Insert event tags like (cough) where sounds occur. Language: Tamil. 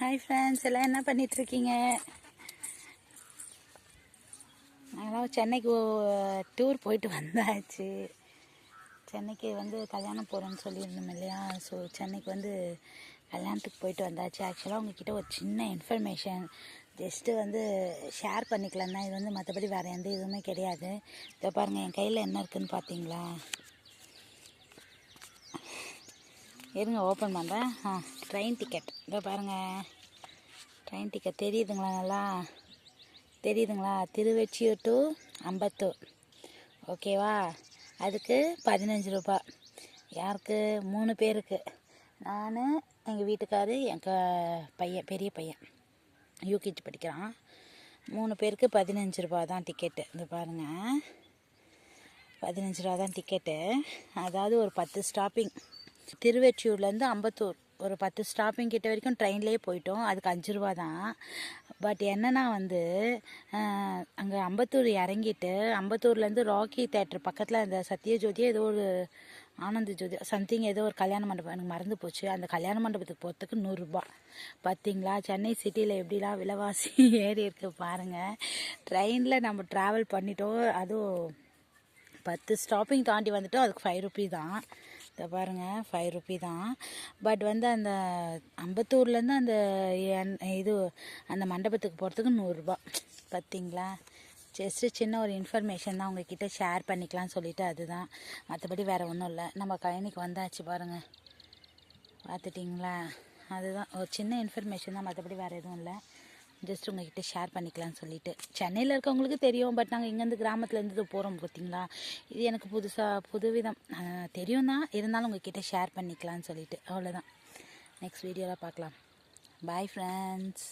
ஹாய் ஃப்ரெண்ட்ஸ் எல்லாம் என்ன பண்ணிகிட்ருக்கீங்க இருக்கீங்க நாங்களாம் சென்னைக்கு டூர் போயிட்டு வந்தாச்சு. சென்னைக்கு வந்து கல்யாணம் போகிறோன்னு சொல்லியிருந்தோம் இல்லையா? ஸோ சென்னைக்கு வந்து கல்யாணத்துக்கு போயிட்டு வந்தாச்சு. ஆக்சுவலாக உங்ககிட்ட ஒரு சின்ன இன்ஃபர்மேஷன் ஜஸ்ட்டு வந்து ஷேர் பண்ணிக்கலாம் தான் இது வந்து மற்றபடி வேறு எந்த இதுவுமே கிடையாது. இதை பாருங்கள் என் கையில் என்ன இருக்குதுன்னு பார்த்தீங்களா இருங்க ஓப்பன் பண்ணுறேன் ஆ ட்ரெயின் டிக்கெட் இதோ பாருங்கள் ட்ரெயின் டிக்கெட் தெரியுதுங்களா நல்லா? தெரியுதுங்களா? திருவெச்சியூர் டு அம்பத்தூர். ஓகேவா அதுக்கு பதினஞ்சு ரூபா. யாருக்கு? மூணு பேருக்கு. நான் எங்கள் வீட்டுக்காரு என் க பையன் பெரிய பையன். யூகேஜி படிக்கிறான். மூணு பேருக்கு பதினஞ்சு ரூபா தான் டிக்கெட்டு இது பாருங்கள் பதினஞ்சு ரூபா தான் டிக்கெட்டு அதாவது ஒரு பத்து ஸ்டாப்பிங் திருவெற்றியூர்லேருந்து அம்பத்தூர் ஒரு பத்து ஸ்டாப்பிங் கிட்ட வரைக்கும் ட்ரெயின்லேயே போயிட்டோம். அதுக்கு அஞ்சு ரூபா தான். பட் என்னென்னா வந்து அங்கே அம்பத்தூர் இறங்கிட்டு அம்பத்தூர்லேருந்து ராக்கி தேட்டர் பக்கத்தில் அந்த சத்யஜோதியோ ஏதோ ஒரு ஆனந்த ஜோதி சம்திங் ஏதோ ஒரு கல்யாண மண்டபம் எனக்கு மறந்து போச்சு. அந்த கல்யாண மண்டபத்துக்கு போகிறதுக்கு நூறுரூபா பார்த்தீங்களா சென்னை சிட்டியில் எப்படிலாம் விலைவாசி (laughs) ஏறி இருக்கு பாருங்கள் ட்ரெயினில் நம்ம ட்ராவல் பண்ணிட்டோம். அதுவும் பத்து ஸ்டாப்பிங் தாண்டி வந்துட்டோம். அதுக்கு ஃபைவ் ருபி தான். இதை பாருங்கள் ஃபைவ் ருபி தான். பட் வந்து அந்த அம்பத்தூர்லேருந்து அந்த இது அந்த மண்டபத்துக்கு போகிறதுக்கு நூறுரூபா பார்த்தீங்களா ஜஸ்ட்டு சின்ன ஒரு இன்ஃபர்மேஷன் தான் உங்ககிட்ட ஷேர் பண்ணிக்கலாம்னு சொல்லிவிட்டு அதுதான். மற்றபடி வேறு ஒன்றும் இல்லை. நம்ம கழனிக்கு வந்தாச்சு பாருங்கள் பார்த்துட்டிங்களா அதுதான். ஒரு சின்ன இன்ஃபர்மேஷன் தான். மற்றபடி வேறு எதுவும் இல்லை. ஜஸ்ட் உங்ககிட்ட ஷேர் பண்ணிக்கலாம்னு சொல்லிட்டு. சென்னையில் இருக்கவங்களுக்கு தெரியும் பட் நாங்கள் இங்கேருந்து கிராமத்துலேருந்து போகிறோம் பார்த்தீங்களா இது எனக்கு புதுசாக புதுவிதம். தெரியும் தான் இருந்தாலும் உங்ககிட்ட ஷேர் பண்ணிக்கலாம்னு சொல்லிட்டு. அவ்வளோதான் நெக்ஸ்ட் வீடியோவில் பார்க்கலாம் பாய் ஃப்ரெண்ட்ஸ்